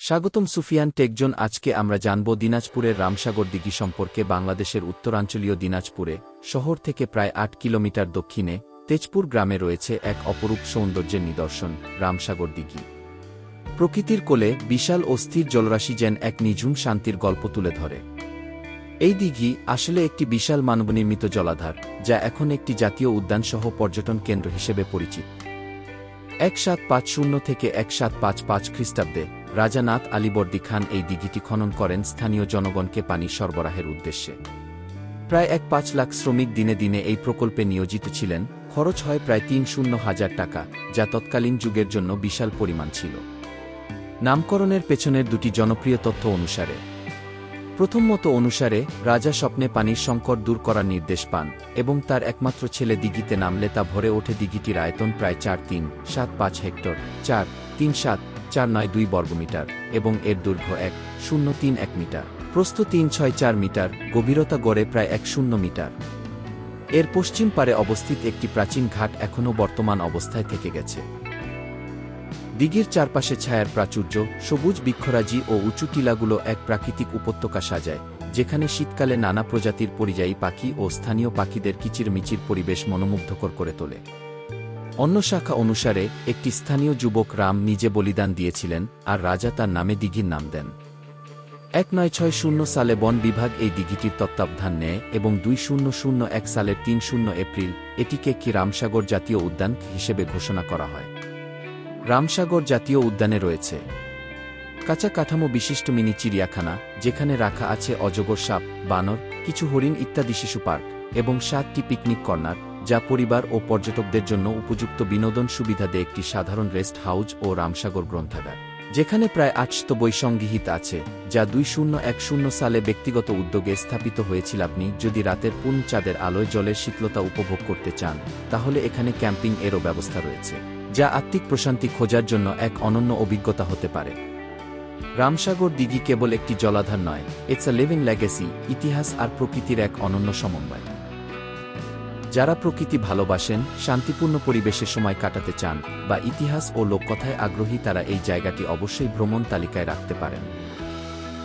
স্বাগতম সুফিয়ান টেকজন, আজকে আমরা জানব দিনাজপুরের রামসাগর দিঘি সম্পর্কে বাংলাদেশের উত্তরাঞ্চলীয় দিনাজপুরে, শহর থেকে প্রায় আট কিলোমিটার দক্ষিণে, তেজপুর গ্রামে রয়েছে এক অপরূপ সৌন্দর্যের নিদর্শন, রামসাগর দিঘি। প্রকৃতির কোলে বিশাল ও স্থির জলরাশি যেন এক নিঝুম শান্তির গল্প তুলে ধরে। এই দিঘি আসলে একটি বিশাল মানবনির্মিত জলাধার, যা এখন একটি জাতীয় উদ্যানসহ পর্যটন কেন্দ্র হিসেবে পরিচিত। এক সাত পাঁচ শূন্য থেকে এক সাত পাঁচ পাঁচ খ্রিস্টাব্দে রাজানাথ আলীবর্দী খান এই দিঘিটি খনন করেন স্থানীয় জনগণকে পানি সরবরাহের উদ্দেশ্যে। প্রায় এক পাঁচ লাখ শ্রমিক দিনে দিনে এই প্রকল্পে নিয়োজিত ছিলেন, খরচ হয় প্রায় তিন শূন্য হাজার টাকা, যা তৎকালীন যুগের জন্য বিশাল পরিমাণ ছিল। নামকরণের পেছনের দুটি জনপ্রিয় তথ্য অনুসারে প্রথম মতো অনুসারে, রাজা স্বপ্নে পানির সংকট দূর করার নির্দেশ পান, এবং তার একমাত্র ছেলে দিঘিতে নামলে তা ভরে ওঠে দিঘিটির আয়তন প্রায় চার তিন, সাত পাঁচ হেক্টর, চার, তিন সাত, চার নয় দুই বর্গমিটার, এবং এর দৈর্ঘ্য এক, শূন্য তিন এক মিটার। প্রস্থ তিন ছয় চার মিটার, গভীরতা গড়ে প্রায় এক শূন্য মিটার। এর পশ্চিম পারে অবস্থিত একটি প্রাচীন ঘাট এখনও বর্তমান অবস্থায় থেকে গেছে। দিঘির চারপাশে ছায়ার প্রাচুর্য, সবুজ বৃক্ষরাজি ও উঁচু টিলাগুলো এক প্রাকৃতিক উপত্যকা সাজায়, যেখানে শীতকালে নানা প্রজাতির পরিযায়ী পাখি ও স্থানীয় পাখিদের কিচিরমিচির পরিবেশ মনোমুগ্ধকর করে তোলে। অন্য শাখা অনুসারে, একটি স্থানীয় যুবক রাম নিজে বলিদান দিয়েছিলেন আর রাজা তার নামে দিঘির নাম দেন। এক নয় ছয় শূন্য সালে বন বিভাগ এই দিঘিটির তত্ত্বাবধান নেয় এবং দুই শূন্য শূন্য এক সালের তিন শূন্য এপ্রিল এটিকে একটি রামসাগর জাতীয় উদ্যান হিসেবে ঘোষণা করা হয়। রামসাগর জাতীয় উদ্যানে রয়েছে। কাঁচা কাঠামো বিশিষ্ট মিনি চিড়িয়াখানা, যেখানে রাখা আছে অজগর সাপ, বানর, কিছু হরিণ ইত্যাদি শিশু পার্ক এবং সাতটি পিকনিক কর্নার, যা পরিবার ও পর্যটকদের জন্য উপযুক্ত বিনোদন সুবিধা দেয় একটি সাধারণ রেস্ট হাউস ও রামসাগর গ্রন্থাগার, যেখানে প্রায় আটশত বই সংগৃহীত আছে, যা দুই শূন্য এক শূন্য সালে ব্যক্তিগত উদ্যোগে স্থাপিত হয়েছিল। আপনি যদি রাতের পূর্ণ চাঁদের আলোয় জলের শীতলতা উপভোগ করতে চান, তাহলে এখানে ক্যাম্পিং এরও ব্যবস্থা রয়েছে। যা আত্মিক প্রশান্তি খোঁজার জন্য এক অনন্য অভিজ্ঞতা হতে পারে। রামসাগর দিঘি কেবল একটি জলাধার নয় ইটস আ লিভিং লেগেসি ইতিহাস আর প্রকৃতির এক অনন্য সমন্বয়। যারা প্রকৃতি ভালোবাসেন, শান্তিপূর্ণ পরিবেশে সময় কাটাতে চান, বা ইতিহাস ও লোককথায় আগ্রহী তারা এই জায়গাটি অবশ্যই ভ্রমণ তালিকায় রাখতে পারেন।